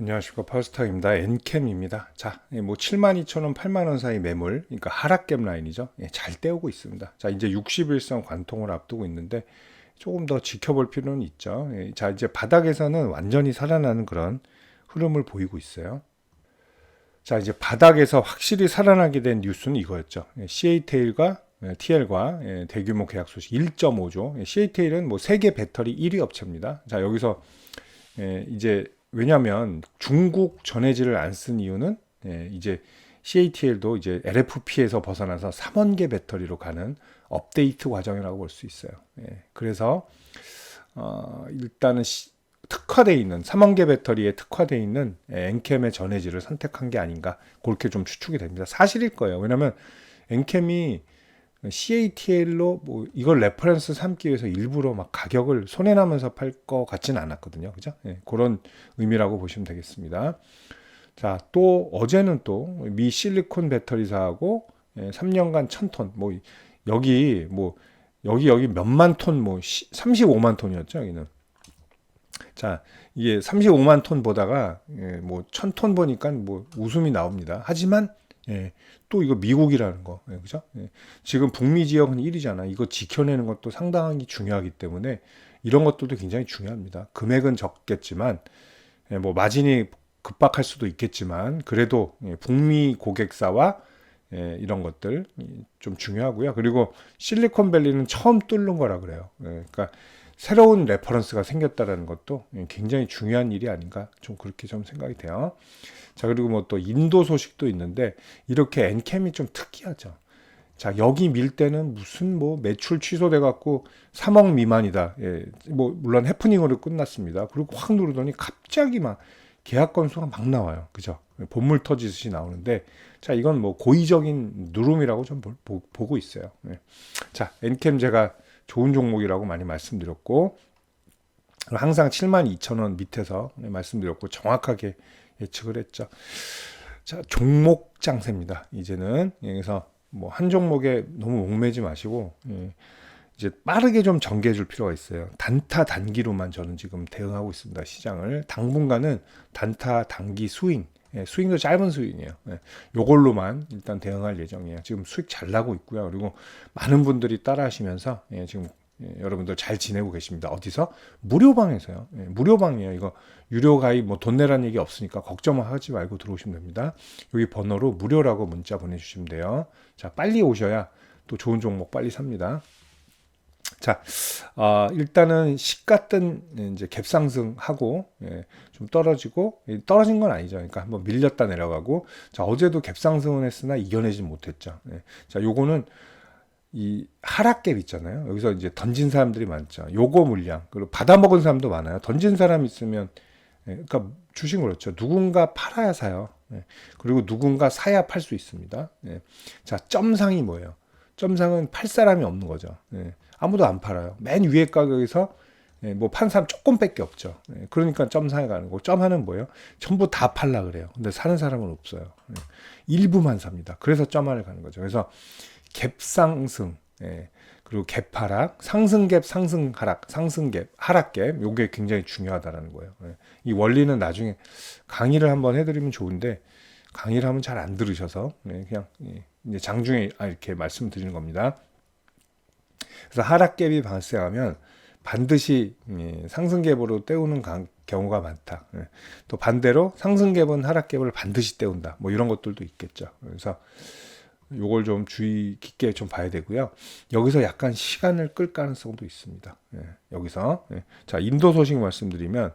안녕하십니까 파스타입니다. 엔캠입니다. 자, 예, 뭐 72,000원, 8만원 사이 매물, 그러니까 하락갭 라인이죠. 예, 잘 떼오고 있습니다. 자, 이제 60일선 관통을 앞두고 있는데 조금 더 지켜볼 필요는 있죠. 예, 자, 이제 바닥에서는 완전히 살아나는 그런 흐름을 보이고 있어요. 자, 이제 바닥에서 확실히 살아나게 된 뉴스는 이거였죠. 예, CA테일과 예, TL과 예, 대규모 계약 소식 1.5조. 예, CA테일은 뭐 세계 배터리 1위 업체입니다. 자, 여기서 예, 이제 왜냐하면 중국 전해질을 안쓴 이유는 예, 이제 CATL도 이제 LFP에서 벗어나서 3원계 배터리로 가는 업데이트 과정이라고 볼 수 있어요. 예, 그래서 어, 일단은 시, 특화되어 있는 3원계 배터리에 특화되어 있는 예, 엔캠의 전해질을 선택한 게 아닌가 그렇게 좀 추측이 됩니다. 사실일 거예요. 왜냐하면 엔캠이 CATL로 뭐 이걸 레퍼런스 삼기 위해서 일부러 막 가격을 손해 나면서 팔 것 같지는 않았거든요. 그죠? 예, 그런 의미라고 보시면 되겠습니다. 자, 또 어제는 또 미 실리콘 배터리사하고 예, 3년간 1000톤 뭐 여기 뭐 여기 여기 몇만 톤 뭐 35만 톤이었죠, 여기는. 자, 이게 35만 톤 보다가 예, 뭐 1000톤 보니까 뭐 웃음이 나옵니다. 하지만 예, 또 이거 미국이라는 거, 예, 그죠? 예, 지금 북미 지역은 1위잖아. 이거 지켜내는 것도 상당히 중요하기 때문에 이런 것들도 굉장히 중요합니다. 금액은 적겠지만, 예, 뭐 마진이 급박할 수도 있겠지만, 그래도 예, 북미 고객사와 예, 이런 것들 좀 중요하고요. 그리고 실리콘밸리는 처음 뚫는 거라 그래요. 예, 그러니까 새로운 레퍼런스가 생겼다라는 것도 굉장히 중요한 일이 아닌가 좀 그렇게 좀 생각이 돼요. 자 그리고 뭐 또 인도 소식도 있는데 이렇게 엔캠이 좀 특이하죠. 자 여기 밀 때는 무슨 뭐 매출 취소돼 갖고 3억 미만이다. 예, 뭐 물론 해프닝으로 끝났습니다. 그리고 확 누르더니 갑자기 막 계약 건수가 막 나와요. 그죠? 본물 터지듯이 나오는데 자 이건 뭐 고의적인 누름이라고 좀 보, 고 있어요. 예. 자 엔캠 제가 좋은 종목이라고 많이 말씀드렸고 항상 72,000원 밑에서 말씀드렸고 정확하게 예측을 했죠. 자, 종목 장세입니다. 이제는 여기서 뭐 한 종목에 너무 목매지 마시고 예, 이제 빠르게 좀 전개해 줄 필요가 있어요. 단타 단기로만 저는 지금 대응하고 있습니다. 시장을 당분간은 단타 단기 스윙 예, 스윙도 짧은 스윙이에요. 예, 요걸로만 일단 대응할 예정이에요. 지금 수익 잘 나고 있고요. 그리고 많은 분들이 따라 하시면서 예, 지금 예, 여러분들 잘 지내고 계십니다. 어디서? 무료방에서요. 예, 무료방이에요. 이거 유료 가입 뭐 돈 내라는 얘기 없으니까 걱정하지 말고 들어오시면 됩니다. 여기 번호로 무료라고 문자 보내주시면 돼요. 자, 빨리 오셔야 또 좋은 종목 빨리 삽니다. 자, 어, 일단은 식 같은 이제 갭상승하고 예, 좀 떨어지고 떨어진 건 아니죠. 그러니까 한번 밀렸다 내려가고 자 어제도 갭상승은 했으나 이겨내지 못했죠. 예, 자, 요거는 이 하락갭 있잖아요. 여기서 이제 던진 사람들이 많죠. 요거 물량 그리고 받아먹은 사람도 많아요. 던진 사람 있으면 예, 그러니까 주신 그렇죠. 누군가 팔아야 사요. 예, 그리고 누군가 사야 팔 수 있습니다. 예, 자 점상이 뭐예요? 점상은 팔 사람이 없는 거죠. 예, 아무도 안 팔아요. 맨 위에 가격에서 예, 뭐판 사람 조금밖에 없죠. 예, 그러니까 점상에 가는 거. 점하는 뭐예요? 전부 다 팔라 그래요. 근데 사는 사람은 없어요. 예, 일부만 삽니다. 그래서 점안을 가는 거죠. 그래서 갭상승, 예, 그리고 갭하락, 상승갭, 상승하락, 상승갭, 하락갭, 요게 굉장히 중요하다라는 거예요. 예, 이 원리는 나중에 강의를 한번 해드리면 좋은데 강의를 하면 잘 안 들으셔서 예, 그냥 예, 이제 장중에 아, 이렇게 말씀드리는 겁니다. 그래서 하락갭이 발생하면 반드시 예, 상승갭으로 때우는 경우가 많다. 예, 또 반대로 상승갭은 하락갭을 반드시 때운다. 뭐 이런 것들도 있겠죠. 그래서 요걸 좀 주의 깊게 좀 봐야 되고요. 여기서 약간 시간을 끌 가능성도 있습니다. 예, 여기서 예. 자 인도 소식 말씀드리면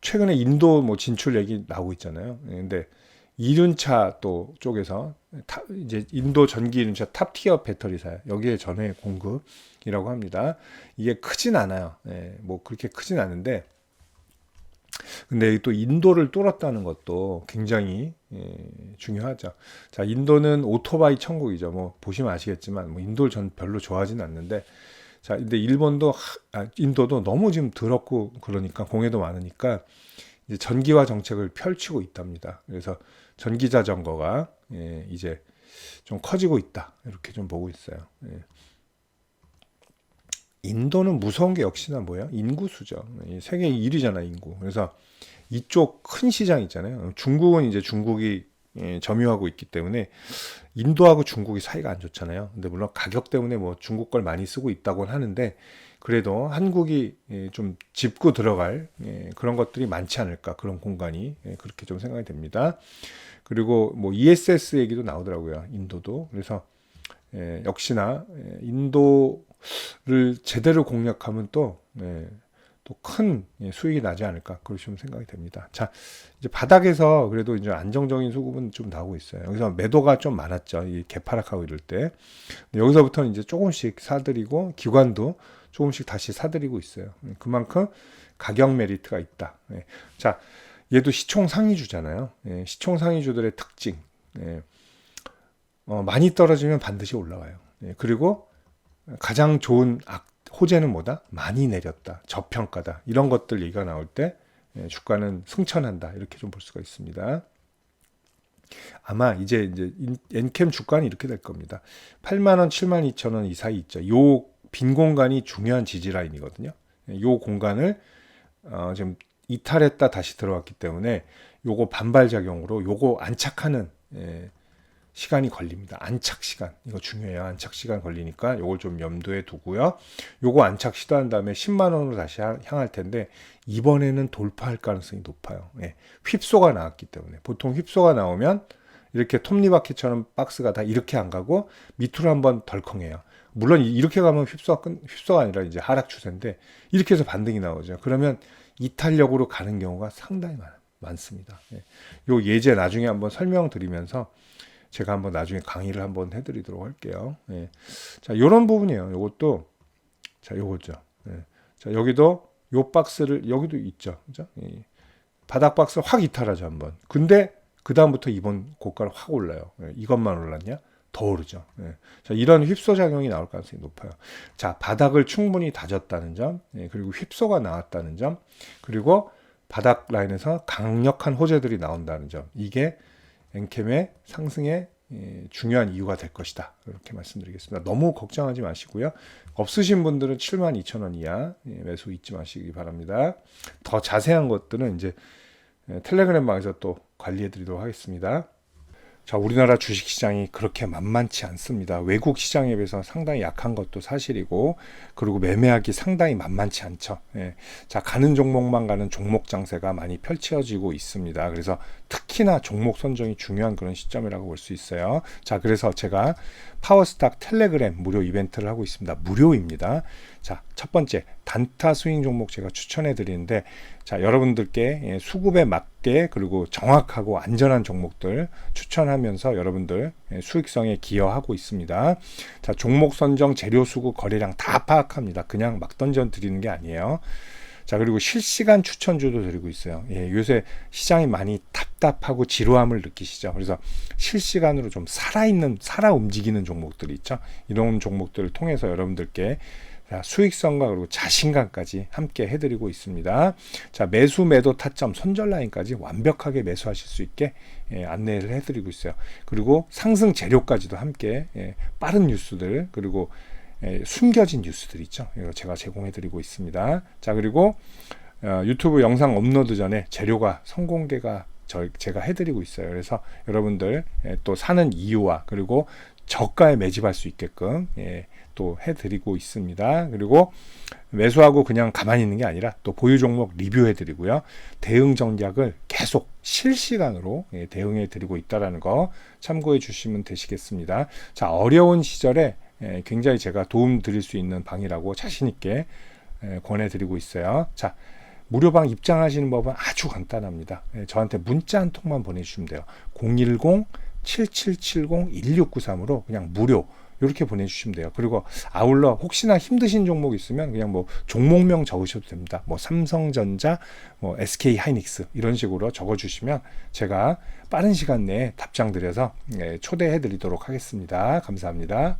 최근에 인도 뭐 진출 얘기 나오고 있잖아요. 예, 근데 이륜차 또 쪽에서 타, 이제 인도 전기 이륜차 탑티어 배터리사 여기에 전해 공급이라고 합니다. 이게 크진 않아요. 예, 뭐 그렇게 크진 않은데 근데 또 인도를 뚫었다는 것도 굉장히 예, 중요하죠. 자, 인도는 오토바이 천국이죠. 뭐 보시면 아시겠지만 뭐 인도를 전 별로 좋아하지는 않는데 자, 근데 일본도 아, 인도도 너무 지금 더럽고 그러니까 공해도 많으니까 전기화 정책을 펼치고 있답니다. 그래서 전기 자전거가 예, 이제 좀 커지고 있다 이렇게 좀 보고 있어요. 예. 인도는 무서운 게 역시나 뭐야? 인구 수죠. 이 세계 1위잖아, 인구. 그래서 이쪽 큰 시장 있잖아요. 중국은 이제 중국이 예, 점유하고 있기 때문에 인도하고 중국이 사이가 안 좋잖아요. 근데 물론 가격 때문에 뭐 중국 걸 많이 쓰고 있다고는 하는데 그래도 한국이 예, 좀 짚고 들어갈 예, 그런 것들이 많지 않을까 그런 공간이 예, 그렇게 좀 생각이 됩니다. 그리고 뭐 ESS 얘기도 나오더라고요. 인도도 그래서 예, 역시나 예, 인도를 제대로 공략하면 또 예, 또큰 예, 수익이 나지 않을까 그렇게 좀 생각이 됩니다. 자 이제 바닥에서 그래도 이제 안정적인 수급은 좀 나오고 있어요. 여기서 매도가 좀 많았죠. 이 개파락하고 이럴 때 여기서부터는 이제 조금씩 사들이고 기관도 조금씩 다시 사들이고 있어요. 예, 그만큼 가격 메리트가 있다. 예. 자 얘도 시총 상위주잖아요. 예, 시총 상위주들의 특징. 예. 어, 많이 떨어지면 반드시 올라와요. 예, 그리고 가장 좋은 악, 호재는 뭐다? 많이 내렸다. 저평가다. 이런 것들 얘기가 나올 때 예, 주가는 승천한다. 이렇게 좀 볼 수가 있습니다. 아마 이제 이제 엔캠 주가는 이렇게 될 겁니다. 8만 원, 7만 2천 원 이 사이 있죠. 요 빈 공간이 중요한 지지 라인이거든요. 예, 요 공간을 어, 지금 이탈했다 다시 들어왔기 때문에 요거 반발 작용으로 요거 안착하는 예, 시간이 걸립니다. 안착 시간. 이거 중요해요. 안착 시간 걸리니까 요걸 좀 염두에 두고요. 요거 안착 시도한 다음에 10만 원으로 다시 향할 텐데 이번에는 돌파할 가능성이 높아요. 예. 휩소가 나왔기 때문에 보통 휩소가 나오면 이렇게 톱니바퀴처럼 박스가 다 이렇게 안 가고 밑으로 한번 덜컹해요. 물론 이렇게 가면 휩소가 끈, 휩소가 아니라 이제 하락 추세인데 이렇게 해서 반등이 나오죠. 그러면 이탈력으로 가는 경우가 상당히 많, 많습니다. 예. 요 예제 나중에 한번 설명드리면서 제가 한번 나중에 강의를 한번 해드리도록 할게요. 예. 자, 요런 부분이에요. 요것도 자, 요거죠. 예. 자, 여기도 요 박스를 여기도 있죠. 그죠? 예. 바닥 박스 확 이탈하죠 한번. 근데 그 다음부터 이번 고가를 확 올라요. 예. 이것만 올랐냐? 더 오르죠. 예. 자, 이런 휩소 작용이 나올 가능성이 높아요. 자, 바닥을 충분히 다졌다는 점, 예. 그리고 휩소가 나왔다는 점, 그리고 바닥 라인에서 강력한 호재들이 나온다는 점. 이게 엔캠의 상승의 예, 중요한 이유가 될 것이다. 이렇게 말씀드리겠습니다. 너무 걱정하지 마시고요. 없으신 분들은 7만 2천 원 이하 예, 매수 잊지 마시기 바랍니다. 더 자세한 것들은 이제 예, 텔레그램 방에서 또 관리해 드리도록 하겠습니다. 자, 우리나라 주식 시장이 그렇게 만만치 않습니다. 외국 시장에 비해서 상당히 약한 것도 사실이고, 그리고 매매하기 상당히 만만치 않죠. 예. 자, 가는 종목만 가는 종목 장세가 많이 펼쳐지고 있습니다. 그래서 특히나 종목 선정이 중요한 그런 시점이라고 볼 수 있어요. 자, 그래서 제가 파워스탁 텔레그램 무료 이벤트를 하고 있습니다. 무료입니다. 자, 첫 번째 단타 스윙 종목 제가 추천해 드리는데 자, 여러분들께 예, 수급에 맞게 그리고 정확하고 안전한 종목들 추천하면서 여러분들 예, 수익성에 기여하고 있습니다. 자, 종목 선정, 재료 수급, 거래량 다 파악합니다. 그냥 막 던져 드리는 게 아니에요. 자, 그리고 실시간 추천주도 드리고 있어요. 예, 요새 시장이 많이 답답하고 지루함을 느끼시죠. 그래서 실시간으로 좀 살아있는, 살아 움직이는 종목들이 있죠. 이런 종목들을 통해서 여러분들께 수익성과 그리고 자신감까지 함께 해드리고 있습니다. 자 매수 매도 타점 손절 라인까지 완벽하게 매수하실 수 있게 예, 안내를 해드리고 있어요. 그리고 상승 재료까지도 함께 예, 빠른 뉴스들 그리고 예, 숨겨진 뉴스들 있죠. 이거 제가 제공해드리고 있습니다. 자 그리고 어, 유튜브 영상 업로드 전에 재료가 성공개가 저, 제가 해드리고 있어요. 그래서 여러분들 예, 또 사는 이유와 그리고 저가에 매집할 수 있게끔 예, 또 해드리고 있습니다. 그리고 매수하고 그냥 가만히 있는 게 아니라 또 보유 종목 리뷰해드리고요. 대응 전략을 계속 실시간으로 예, 대응해드리고 있다라는 거 참고해 주시면 되시겠습니다. 자 어려운 시절에 예, 굉장히 제가 도움 드릴 수 있는 방이라고 자신 있게 예, 권해드리고 있어요. 자. 무료방 입장하시는 법은 아주 간단합니다. 저한테 문자 한 통만 보내주시면 돼요. 010-7770-1693으로 그냥 무료 이렇게 보내주시면 돼요. 그리고 아울러 혹시나 힘드신 종목 있으면 그냥 뭐 종목명 적으셔도 됩니다. 뭐 삼성전자, 뭐 SK 하이닉스 이런 식으로 적어주시면 제가 빠른 시간 내에 답장 드려서 예, 초대해 드리도록 하겠습니다. 감사합니다.